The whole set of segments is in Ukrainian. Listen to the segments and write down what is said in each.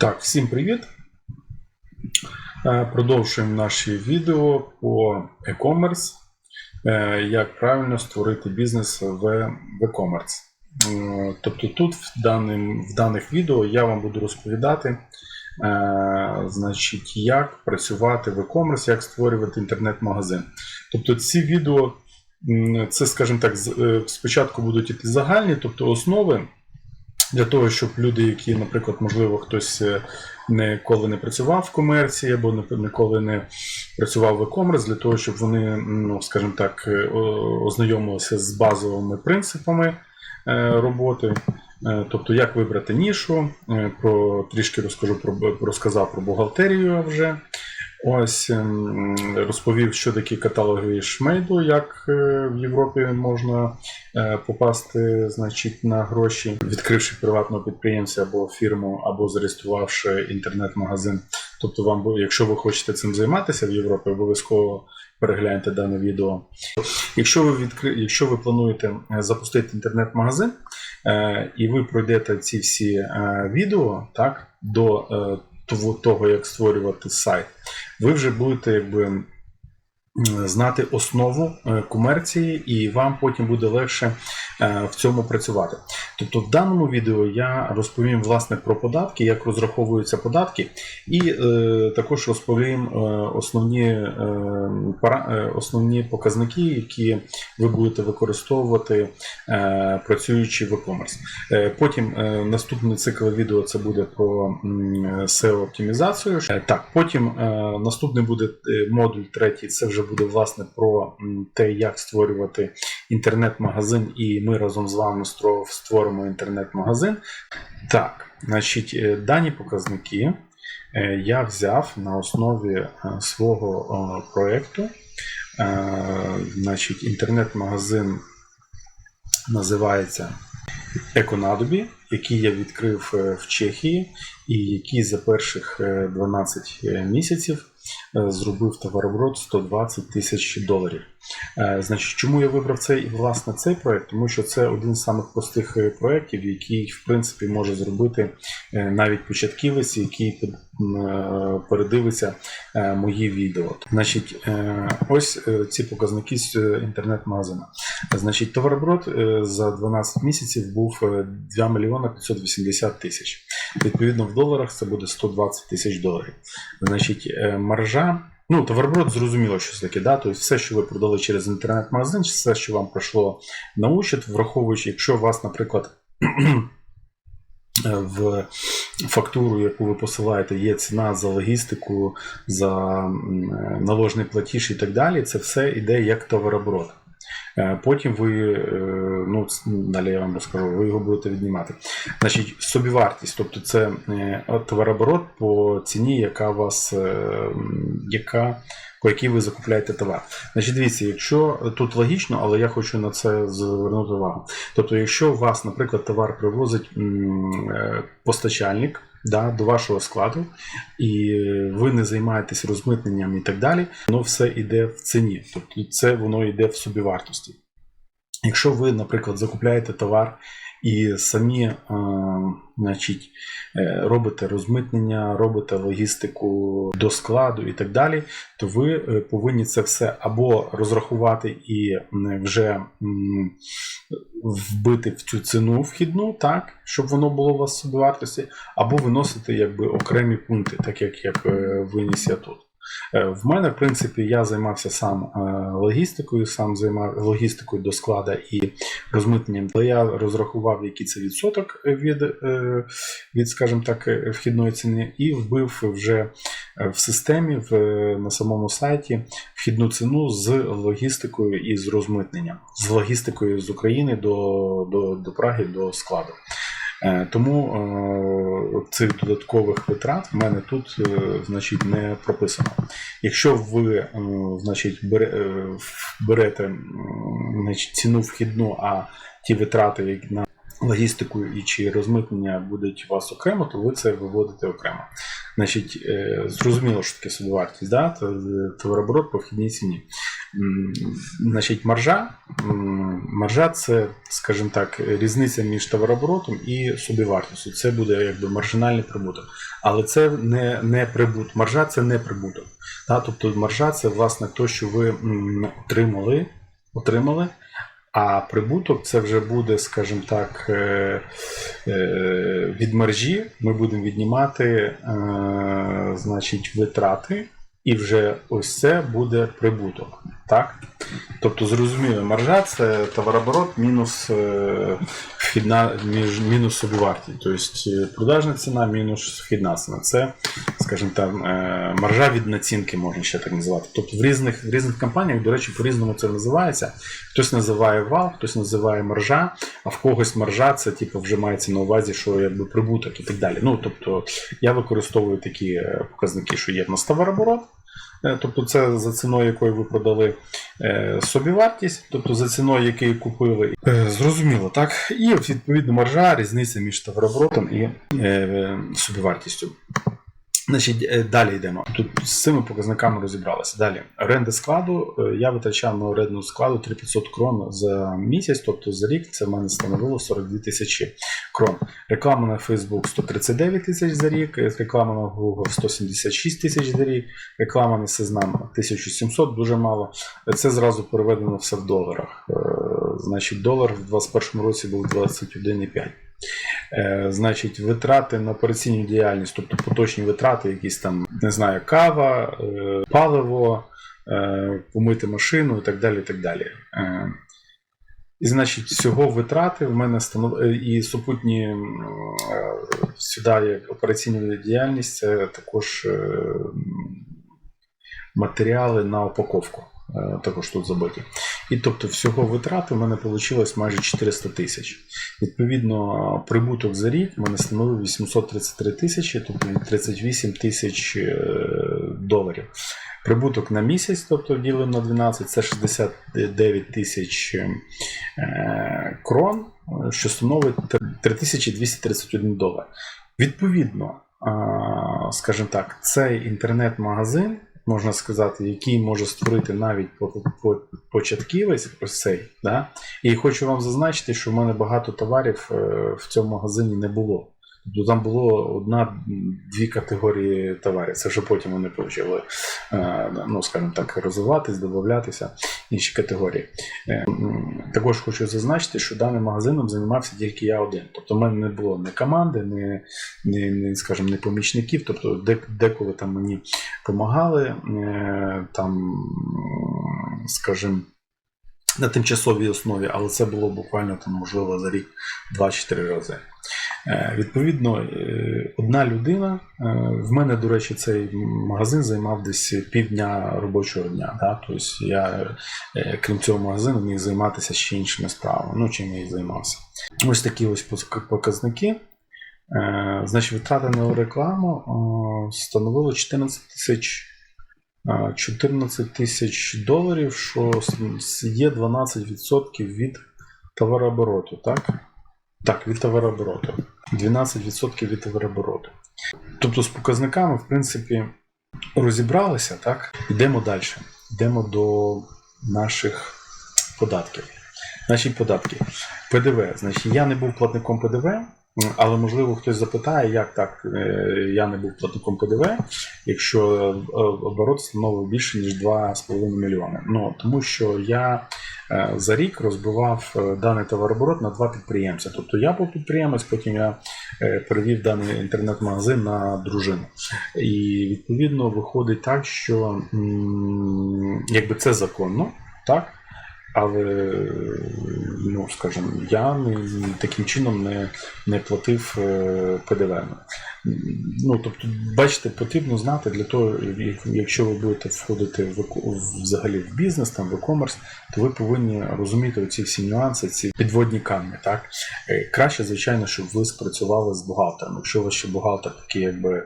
Так, всім привіт. Е, Продовжуємо наші відео по e-commerce. Е, Як правильно створити бізнес в e-commerce. Е, Тобто тут в, даним, в даних відео я вам буду розповідати, значить, як працювати в e-commerce, як створювати інтернет-магазин. Тобто ці відео, це, скажімо так, спочатку будуть іти загальні, тобто основи для того, щоб люди, які, наприклад, можливо, хтось е, ніколи не працював в комерції або ніколи не працював в e-commerce, для того, щоб вони, ну, скажімо так, е, ознайомилися з базовими принципами е, роботи. Тобто, як вибрати нішу, про трішки розкажу про розказав про бухгалтерію вже. Ось ем, розповів, що такі каталоги шмейду, як е, в Європі можна е, попасти значить, на гроші, відкривши приватного підприємця або фірму, або зареєструвавши інтернет-магазин. Тобто, вам, якщо ви хочете цим займатися в Європі, обов'язково перегляньте дане відео. Якщо ви відкри... якщо ви плануєте е, запустити інтернет-магазин, і ви пройдете ці всі відео так, до того, як створювати сайт, ви вже будете якби. Знати основу е, комерції, і вам потім буде легше в цьому працювати. Тобто, в даному відео я розповім власне про податки, як розраховуються податки, і е, також розповім е, основні, е, пара, е, основні показники, які ви будете використовувати е, працюючи в e-commerce. Е, Потім е, наступний цикл відео це буде про SEO-оптимізацію. Е, Так, потім е, наступний буде е, модуль третій, це вже буде власне про те, як створювати інтернет-магазин, і ми разом з вами створимо інтернет-магазин. Так, значить, е, дані показники е, я взяв на основі е, свого проєкту. Значить, інтернет-магазин називається Еконадобі, який я відкрив в Чехії, і який за перших е, 12 місяців зробив товарооборот 120 тисяч доларів. Е, Значить, чому я вибрав цей власне цей проект? Тому що це один з самих простих е, проєктів, який в принципі може зробити е, навіть початківець, який е, передивиться е, мої відео. Значить, е, ось е, ці показники з е, інтернет-магазину. Значить, товарооборот е, за 12 місяців був е, 2 мільйона 580 тисяч. Відповідно, в доларах це буде 120 тисяч доларів. Значить, е, маржа. Ну, товарооборот зрозуміло, що таке, да? тобто все, що ви продали через інтернет-магазин, все, що вам пройшло на учет, враховуючи, якщо у вас, наприклад, в фактуру, яку ви посилаєте, є ціна за логістику, за е, наложний платіж і так далі, це все йде як товарооборот. Е, Потім ви, е, ну далі я вам розкажу, ви його будете віднімати. Значить, собівартість, тобто це е, товарооборот по ціні, яка вас, яка, по якій ви закупляєте товар. Значить, дивіться, якщо тут логічно, але я хочу на це звернути увагу. Тобто, якщо вас, наприклад, товар привозить постачальник да, до вашого складу, і ви не займаєтесь розмитненням і так далі, воно все йде в ціні. Тобто це воно йде в собівартості. Якщо ви, наприклад, закупляєте товар і самі е, значить, е, робите розмитнення, робите логістику до складу і так далі, то ви е, повинні це все або розрахувати і вже вбити в цю ціну вхідну, так, щоб воно було у вас в собівартості, або виносити якби окремі пункти, так як, як виніс я тут. Е, В мене, в принципі, я займався сам е, логістикою, сам займав логістикою до склада і розмитненням. Але я розрахував, який це відсоток від, е, від скажімо так, вхідної ціни, і вбив вже в системі в, на самому сайті вхідну ціну з логістикою і з розмитненням, з логістикою з України до, до, до Праги до складу. Тому цих додаткових витрат в мене тут е, значить, не прописано. Якщо ви е, значить, е, берете значить, ціну вхідну, а ті витрати на логістику і чи розмитнення будуть у вас окремо, то ви це виводите окремо. Значить, е, зрозуміло, що таке собівартість, да? Е, товарооборот по вхідній ціні. Значить, маржа, маржа це, скажімо так, різниця між товарооборотом і собівартістю. Це буде якби маржинальний прибуток. Але це не, не прибуток. Маржа це не прибуток. Та? Тобто маржа це власне те, що ви отримали, отримали. А прибуток це вже буде, скажімо так, е, е, від мержі ми будемо віднімати е, значить, витрати, і вже ось це буде прибуток. Так? Тобто, зрозуміло, маржа це товарооборот мінус е, вхідна, між, мінус собівартість. Тобто е, продажна ціна мінус вхідна ціна. Це, скажімо так, е, маржа від націнки, можна ще так називати. Тобто в різних, в різних компаніях, до речі, по-різному це називається. Хтось називає вал, хтось називає маржа, а в когось маржа це типу, вже мається на увазі, що якби прибуток і так далі. Ну, тобто, я використовую такі показники, що є в нас товарооборот. Е, Тобто це за ціною, якою ви продали е, собівартість, тобто за ціною, якої купили. Е, Зрозуміло, так? І відповідно маржа, різниця між товарооборотом і собівартістю. Значить, е, далі йдемо. Тут з цими показниками розібралися. Далі, оренда складу. Е, Я витрачав на оренду складу 3500 крон за місяць, тобто за рік це в мене становило 42 тисячі крон. Реклама на Facebook 139 тисяч за рік, е, реклама на Google 176 тисяч за рік, реклама на Сезнам 1700, дуже мало. Е, Це зразу переведено все в доларах. Значить, долар в 2021 році був 21,5. Е, Значить, витрати на операційну діяльність, тобто поточні витрати, якісь там, не знаю, кава, е, паливо, е, помити машину і так далі. І, так далі. І, значить, всього витрати в мене станов... і супутні сюди як операційна діяльність, це також матеріали на упаковку. Е, Також тут забиті. І тобто всього витрати в мене вийшло майже 400 тисяч. Відповідно, прибуток за рік в мене становив 833 тисячі, тобто 38 тисяч е, доларів. Прибуток на місяць, тобто ділимо на 12, це 69 тисяч е, крон, що становить 3231 долар. Відповідно, скажімо так, цей інтернет-магазин, можна сказати, який може створити навіть по- по- початківець, ось цей. Да? І хочу вам зазначити, що в мене багато товарів е, в цьому магазині не було. Тобто там було одна-дві категорії товарів. Це вже потім вони почали, е, ну, скажімо так, розвиватись, додатися інші категорії. Е, Також хочу зазначити, що даним магазином займався тільки я один. Тобто в мене не було ні команди, ні, ні, ні скажімо, ні помічників. Тобто деколи там мені допомагали, е, там, скажімо, на тимчасовій основі, але це було буквально там, можливо, за рік 2-4 рази. Е, Відповідно, е, одна людина. е, В мене, до речі, цей магазин займав десь півдня робочого дня. Да? Тобто я, крім цього магазину, міг займатися ще іншими справами. Ну, чим я і займався. Ось такі ось показники. Значить, витрати на рекламу становили 14 тисяч. е, 14 тисяч доларів, що є 12% від товарообороту, так? Так, від товарообороту. 12% від товарообороту. Тобто з показниками, в принципі, розібралися, так? Йдемо далі. Йдемо до наших податків. Наші податки. ПДВ. Значить, я не був платником ПДВ, але можливо хтось запитає, як так е, я не був платником ПДВ, якщо е, оборот становив більше ніж 2,5 мільйони. Ну тому що я е, за рік розбивав даний товарооборот на два підприємця. Тобто я був підприємець, потім я перевів даний інтернет-магазин на дружину. І відповідно виходить так, що якби це законно, так? Але, ну скажімо, я таким чином не, не платив е, ПДВ. Ну, тобто, бачите, потрібно знати для того, якщо ви будете входити в, взагалі в бізнес, там в e-commerce, то ви повинні розуміти ці всі нюанси, ці підводні камні. Так? Е, Краще, звичайно, щоб ви спрацювали з бухгалтером. Якщо вас ще бухгалтер такий якби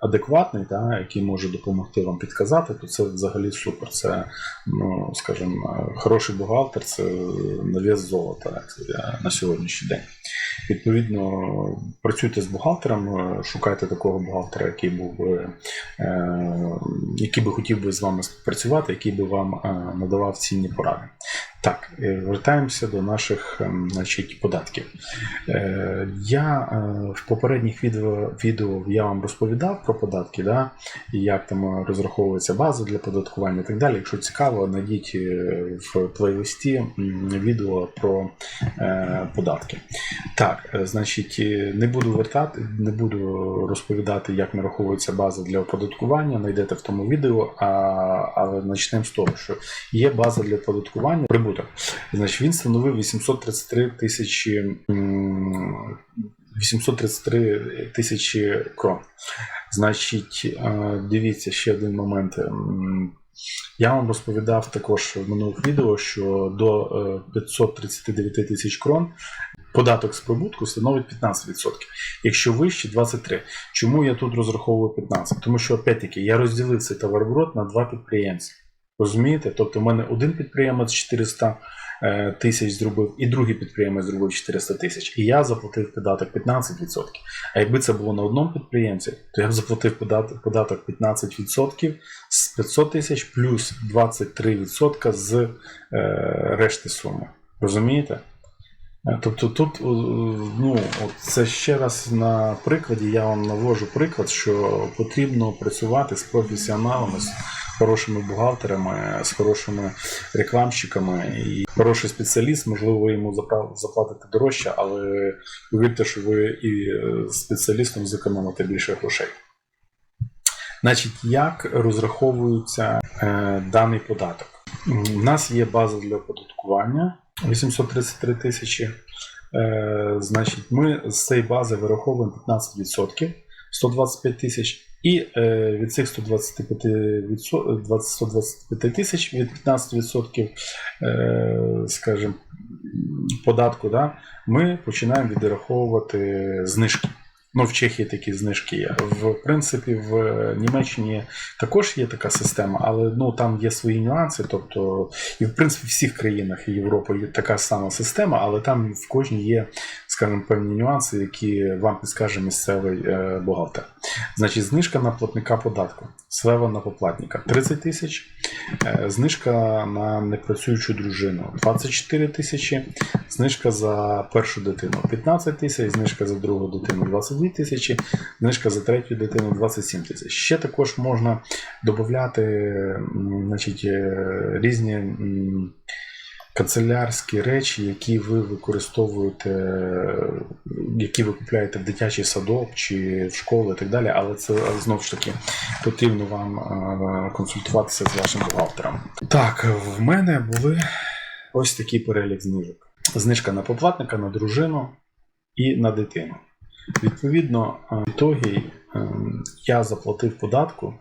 адекватний, та, який може допомогти вам підказати, то це взагалі супер. Це, ну, скажімо, е, хороший бухгалтер це на вес золота е, на сьогоднішній день. Відповідно, працюйте з бухгалтером, е, е, шукайте такого бухгалтера, який був би, е, який би хотів би з вами співпрацювати, який би вам е, надавав цінні поради. Так, е, вертаємося до наших ем, значить, податків. Е, Я е, в попередніх відео, відео я вам розповідав про податки, да, як там розраховується база для податкування і так далі. Якщо цікаво, знайдіть в плейлисті відео про податки. Так, значить, не буду вертати, не буду розповідати, як нараховується база для оподаткування. Знайдете в тому відео, а, але з того, що є база для оподаткування прибуток. Значить, він становив 833 тисячі 833 тисячі крон. Значить, е, дивіться ще один момент. Я вам розповідав також в минулих відео, що до е, 539 тисяч крон податок з прибутку становить 15%. Якщо вище 23%. Чому я тут розраховую 15%? Тому що, опять-таки, я розділив цей товарооборот на два підприємці. Розумієте? Тобто, в мене один підприємець 400 е, тисяч зробив, і другий підприємець зробив 400 тисяч. І я заплатив податок 15%. А якби це було на одному підприємці, то я б заплатив податок, податок 15% з 500 тисяч плюс 23% з е, решти суми. Розумієте? Е, Тобто тут, ну, це ще раз на прикладі, я вам навожу приклад, що потрібно працювати з професіоналами, хорошими бухгалтерами, з хорошими рекламщиками. І хороший спеціаліст, можливо, ви йому заплатите дорожче, але повірте, що ви і е, спеціалістом зекономите більше грошей. Значить, як розраховується е, даний податок? У нас є база для оподаткування 833 тисячі. Е, значить, ми з цієї бази вираховуємо 15%, 125 тисяч, і е, від цих 125, відсо- 20 125 тисяч від 15%, е, скажімо, податку, да, ми починаємо відраховувати знижки. Ну, в Чехії такі знижки є. В принципі, в Німеччині також є така система, але ну там є свої нюанси. Тобто, і в принципі в всіх країнах Європи є така сама система, але там в кожній є, скажімо, певні нюанси, які вам підскаже місцевий е, бухгалтер. Значить, знижка на платника податку, слева на поплатника 30 тисяч, е, знижка на непрацюючу дружину 24 тисячі, знижка за першу дитину 15 тисяч, знижка за другу дитину 22 тисячі, знижка за третю дитину 27 тисяч. Ще також можна додати е, різні канцелярські речі, які ви використовуєте, які ви купляєте в дитячий садок чи в школу і так далі, але це але знову ж таки потрібно вам е, консультуватися з вашим бухгалтером. Так, в мене були ось такий перелік знижок. Знижка на поплатника, на дружину і на дитину. Відповідно, е, ітогі е, я заплатив податку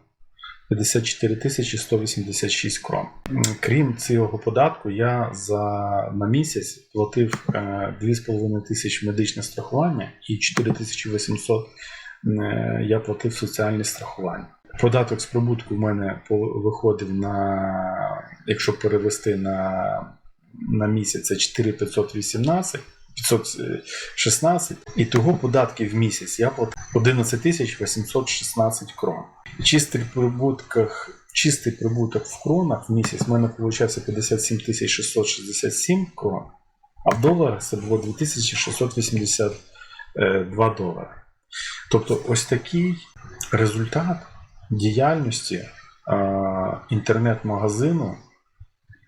54 тисячі 186 крон. Крім цього податку, я за на місяць платив е, 2,5 тисячі медичне страхування і 4800 е, я платив соціальне страхування. Податок з прибутку в мене виходив на, якщо перевести на, на місяць, це 4518. 516 і того податки в місяць я платив 11 816 крон. Чистий прибутках, чистий прибуток в кронах в місяць в мене виходить 57 667 крон, а в доларах це було 2682 долари. Тобто ось такий результат діяльності інтернет-магазину,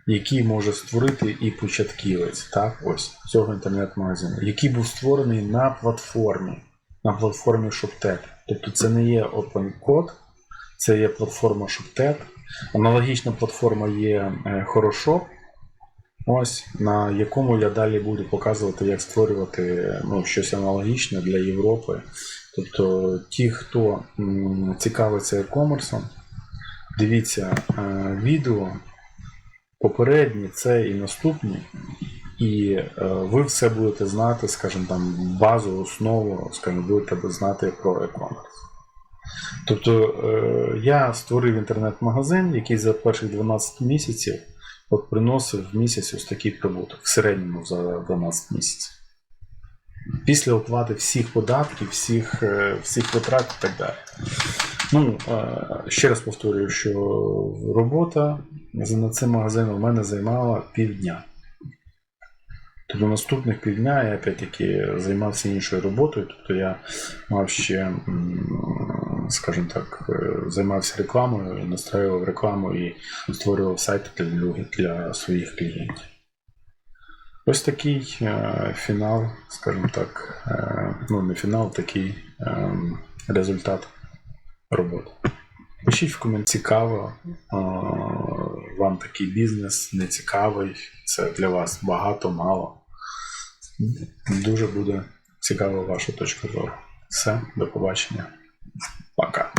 який може створити і початківець, так, ось цього інтернет-магазину, який був створений на платформі, на платформі ShopTet. Тобто це не є open code, це є платформа ShopTet. Аналогічна платформа є е, Хорошоп, ось на якому я далі буду показувати, як створювати ну, щось аналогічне для Європи. Тобто ті, хто цікавиться e-commerce, дивіться е, відео попередні, це і наступні, і е, ви все будете знати, скажімо там, базу, основу, скажімо, будете знати про e-commerce. Тобто е, я створив інтернет-магазин, який за перших 12 місяців от приносив в місяць ось такий прибуток, в середньому за 12 місяців. Після оплати всіх податків, всіх, е, всіх витрат і так далі. Ну, ще раз повторюю, що робота над цим магазином в мене займала півдня. Тобто наступних півдня я опять-таки займався іншою роботою, тобто я мав ще, скажімо так, е, займався рекламою, настраював рекламу і створював сайти для, для своїх клієнтів. Ось такий е, фінал, скажімо так, е, ну не фінал, такий е, результат роботи. Пишіть в коментарі, цікаво вам такий бізнес, не цікавий, це для вас багато, мало. Дуже буде цікава ваша точка зору. Все, до побачення. Пока.